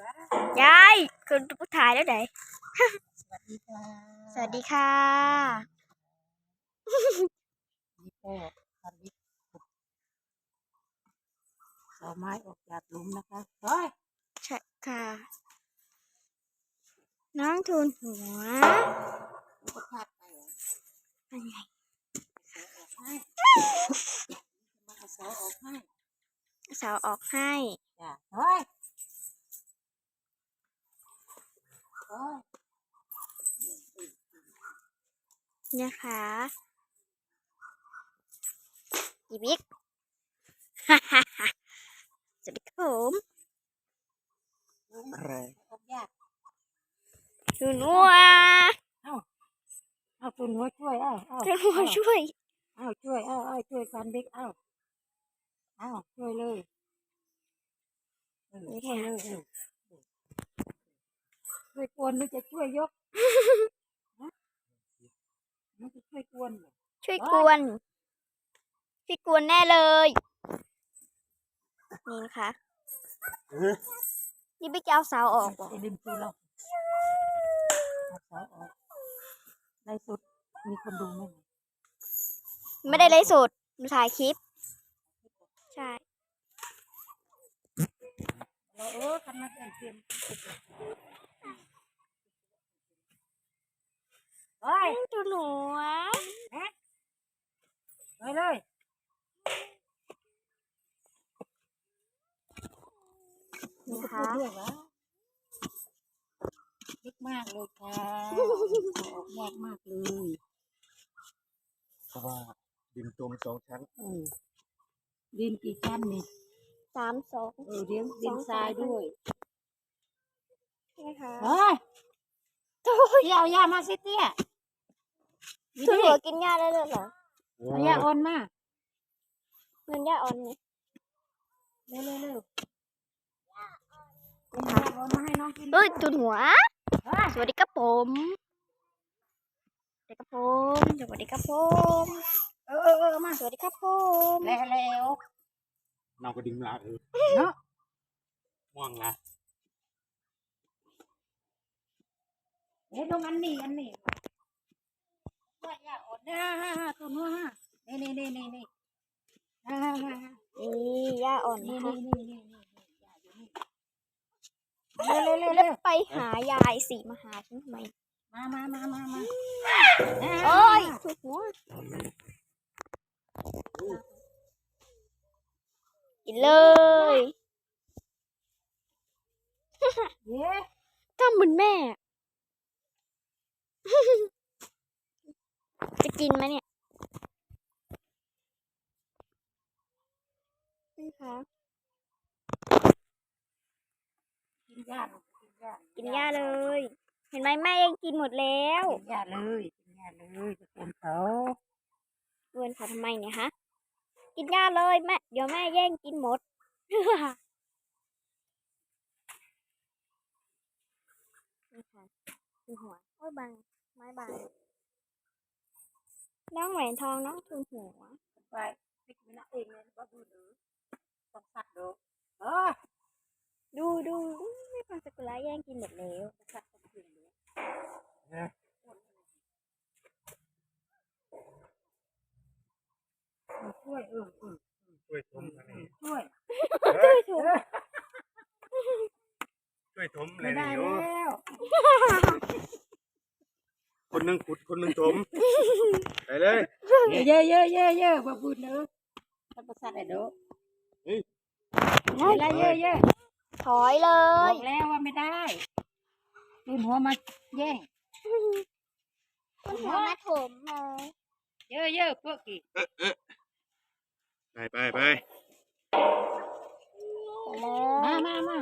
วะยายคุณผู้ถ่ายแล้วไหนสวัสดีค่ะ สวัสดีค่ะนี่ก็ทำวิทย์ขุดเอาไม้ออกจากหลุมนะคะเฮ้ยใช่ค่ะ น้องทูนหัวมันก็พลาดไปเหรอเป็นไงเอาเสาออกให้มาเอาเสาออกให้เสาออกให้จ้ะเฮ้ยเฮ้ย เนี่ยค่ะอีบิ๊กสวัสดีครับผมอะไรออกยากทูนหัวเอาตุนหัวช่วยเอ้าเอ้าทูนหัวช่วยเอ้าช่วยเอ้าเอ้าช่วยฟันบิ๊กเอ้าเอ้าช่วยเลยเออนี่ช่วยค่ะเลยเออช่วยกวนหรือจะช่วยยกฮะ มันจะช่วยกวนเหรอช่วยกวน ช่วยกวนแน่เลย นี่นะคะเออนี่บิ๊กจะเอาเสาออกเหรอจะดึงตัวเราเอาเสาออกในสุดมีคนดูไหมไม่ได้เลยสุดหนูถ่ายคลิป ใช่เราเออคันมาเต็มเต็ม เฮ้ยทูนหัวไปเลยนี่พูค่ะดด้วยวะลึกมากเลยค่ะออกยากมากเลยเพราะว่าดินตรงสองชั้นเออดินกี่ชั้นนี่สามสองเออเลี้ยงดินทรายด้วยนี่ค่ะเฮ้ยเดี๋ยวเอายามาสิเตี้ย นี่ทูนดิหัวกินหญ้าได้เลยเหรอเอายาอ่อนมาเงินหญ้าอ่อนนี่เร็วเร็วเร็วนี่เอาค่ะยาอ่อนมาให้น้องกินเอ้ยทูนหัวเฮ้ยสวัสดีครับผมสวัสดีครับผมสวัสดีครับผมเออเออเออมาสวัสดีครับผมแล้วแล้วเราก็ดึงลาเออเนาะม่วงละเดี๋ยวตรงอันนี้อันนี้ ว่ายาอ่อนนะฮ่าฮ่าตัวนู้นฮ่านี่นี่นี่นี่นี่ฮ่าฮ่าฮ่าฮ่านี่หญ้าอ่อนนี่นะคะนี่นี่นี่นี่ยาอยู่นี่เร็วเร็วเร็วแล้เร็ววไปหายายสิมาหาฉันทำไมมามามามามาโอ้ยถูกหัวกินเลยเย้ทำเหมือนแม่ จะกินไหมเนี่ยนี่ค่ะกินยาลูกกินยากิกินหญ้าเลย เห็นไหมแม่ยังกินหมดแล้วกินยาเลยกินยาเลยจะคนเขาเงินเขาทำไมเนี่ยฮะกินหญ้าเลยแม่เดี๋ยวแม่แย่งกินหมดนี่ค่ะคือหัวโอ้ยบางไม้บาง น้องแหวนทองน้องทุนหัวไปไปกินน้ำเองเลยบ้าบูหรือต้องสัตว์ดูเออดูดูไม่ฟังสกุลาแย่งกินหมดแล้วสัตว์ต้องกินเลยเนี่ยช่วยเออเออช่วยทมอะไรช่วยช่วยถูกช่วยทมอะไรไม่ได้นี่โอ้แล้ว คนหนึ่งขุดคนหนึ่งถมไปเลยเยอะเยอะเยอะเยอะบ้าบูเนอะต้องประสาทไอ้ดูเฮ้ยไม่ได้เยอะเยอะถอยเลบอย กแล้วว่าไม่ได้ตุนหัวมาแย่งทุนหัวมาถมเลยเยอะเยอะพวกกี่ไปไปไปมามามา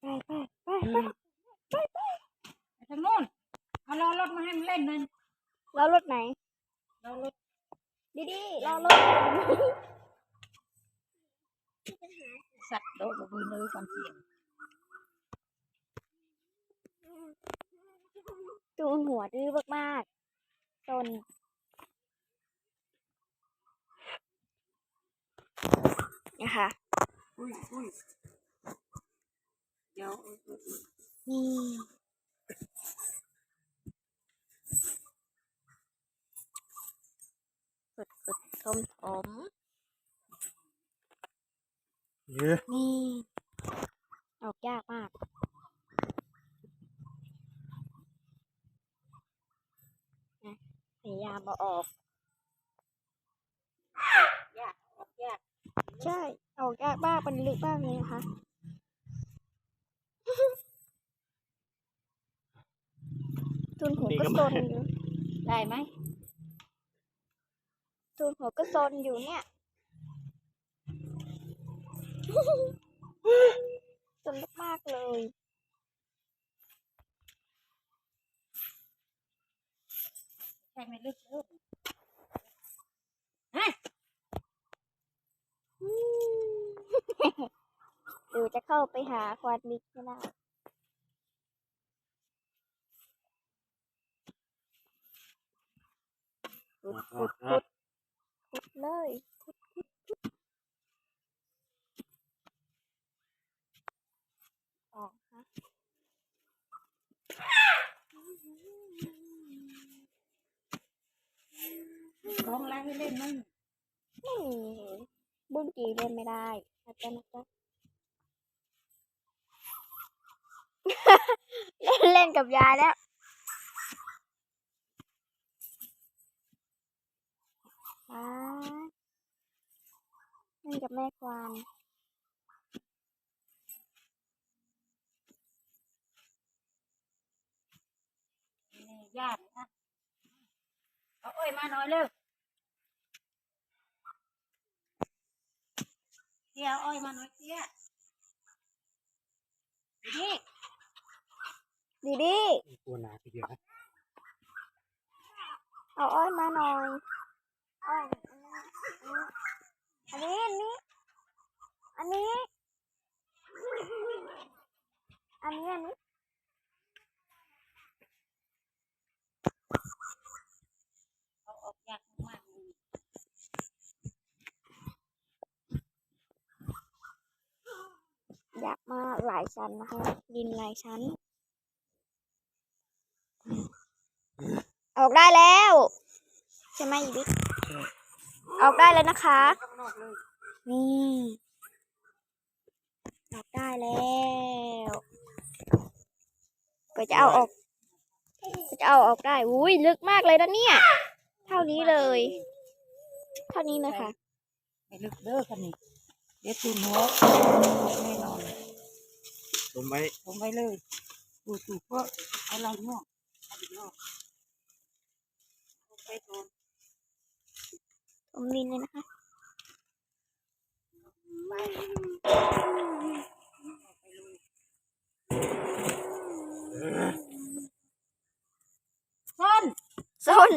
ไปไปไป ไปทางโน้นเอารอรถมาให้มั นเล่นหนึ่งแล้วรถไหนรอรถดีดีๆรอรถสัตว์โดดบ้าบูเนอะความเสี่ยงตูนหัวดื้อมากๆจนนะคะอุ้ยอุ้ยเดี๋ยวอุ้ยอุ้ยอุ้ยนี่ฝึกฝึกท มถมเยอะนี่ ออกยากมากนะพยายามเอาออก ยาก ออกยาก ใช่ ออกยากมากมันลึกมากเลยนะคะทุนหัวก็ซนอยู่ได้ไหม ทุนหัวก็ซนอยู่เนี่ยซนมากๆเลยใช่ไหมลึกลึกอืมหรือจะเข้าไปหาควานมิกก็ได้ขุดขุดขุด ขุดเลยขุดขุดขุดออกฮะลองอะไรให้เล่นมั้งไม่มีบุ้งกีเล่นไม่ได้นะจ๊ะนะจ๊ะเล่นเล่นกับยายแล้วอ่า เล่นกับแม่ควานนี่ยากนะเอาอ้อยมาหน่อยเร็วเดี๋ยวอ้อยมาหน่อยเตี้ยนี่ดีดีตัวหนาทีเดียวนะเอาอ้อยมาหน่อยอ้อยอั นนี้ อันนี้ อันนี้ อันนี้ อันนี้ เอาออกยากมากยอยากมาหลายชั้นนะคะ ดินหลายชั้น ออกได้แล้ว ใช่ไหมอีบิ๊กออกได้เลยนะคะ อกเลย นี่ออกได้แล้วก็จะเอาออกก็จะเอาออกได้อุ้ยลึกมากเลยนะเนี่ย เท่านี้เลย เท่านี้นะคะไม่ลึกเด้อคันนี้เดี๋ยวตูนหัวแน่นอนผมไว้ผมไปเลยตูตูก็เอาเราเนาะเอาอีกรอบไปก่อนผมดินเลยนะคะ ไปไปเลยส้นซน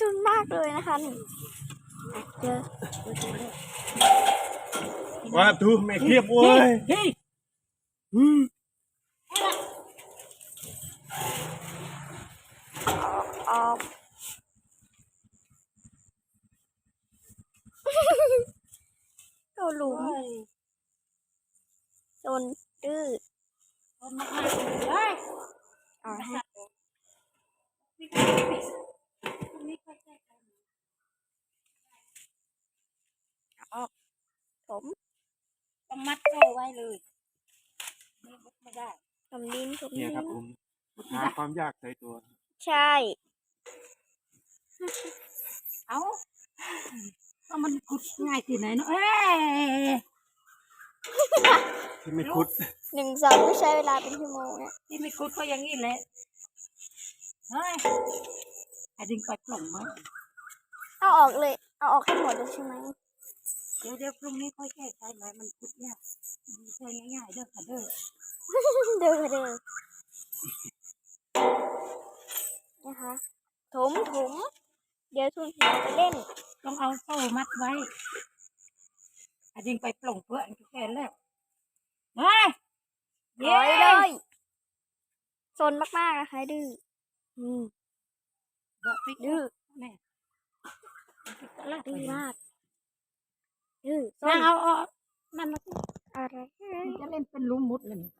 ซนมากเลยนะคะนี่อะเจอว่าดูไม่เทียบเว้ยเฮ้ยอืมออกเข้า หลุมโอ้ยซนดื้อส้นมากๆเลยเฮ้ยเอาฮะนี่ก็ไม่ตรงนี้ก็ใช่กันผมต้องมัดเข้าไว้เลยไม่มุดไม่ได้ทำดินผมเนี่ดิยครับนผมหาความยากใส่ตัว ใช่ เอ้า ก็มันขุดง่ายที่ไหนเนาะเอ้ยที่ไม่คุดหนึ่งสองก็ใช้เวลาเป็นชั่วโมงเนี่ยที่ไม่ขุดก็อย่างนี้แหละเฮ้ยไอ้ดิงไปปล่องมั้งเอาออกเลย เอาออกให้หมดเลยใช่ไหมเดี๋ยวเดี๋ยวพรุ่งนี้ค่อยแก้ไขไหมมันขุดยากไม่ใช่ง่ายๆเด้อค่ะเด้อเดินเดินนะคะถมถมเดี๋ยวทุนหัวไปเล่น ต้องเอาโซ่มัดไว้ไอ้ดิงไปปล่องเพื่อนแค่แล้วเฮ้ยถอยเลยซนมากๆนะคะดื้ออืมเดี๋ยวปิดดื้อแม่ดื้อมากดื้อซนั่นงเอาเอานั่นนะสิอะไรมันจะเล่นเป็นลุมมุดเลยนี่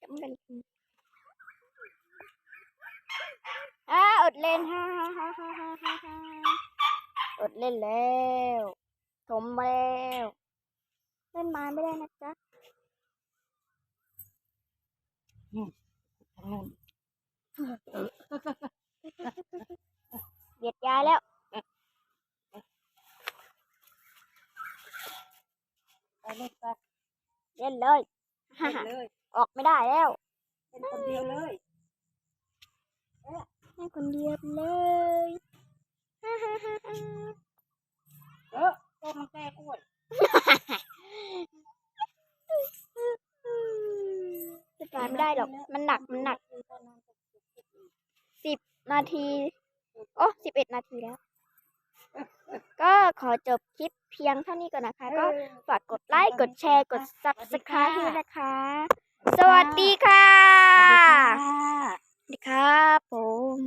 จำกันอ่าอ ดเล่นฮ่าฮ่าฮ่าฮ่าฮ่าฮ่าฮ่าอดเล่นแล้วถมแล้วเล่นไม้ไม่ได้นะจ๊ะทางนู้นเบียดยายแล้วไปเล่นไปเล่นเลยฮ่าเล่นฮ่าเลย ออกไม่ได้แล้วเล่นคนเดียวเลย ให้คนเดียวเลยฮ่าฮ่าฮ่าฮ่าเออโตมันแก่อ้วนจะตายไม่ได้หรอก มันหนัก มันหนัก สิบนาที โอ้สิบเอ็ดนาทีแล้ว ก็ขอจบคลิปเพียงเท่านี้ก่อนนะคะ ก็ฝากกดไลค์ กดแชร์ กด subscribe ด้วยนะคะ สวัสดีค่ะ ดีครับผม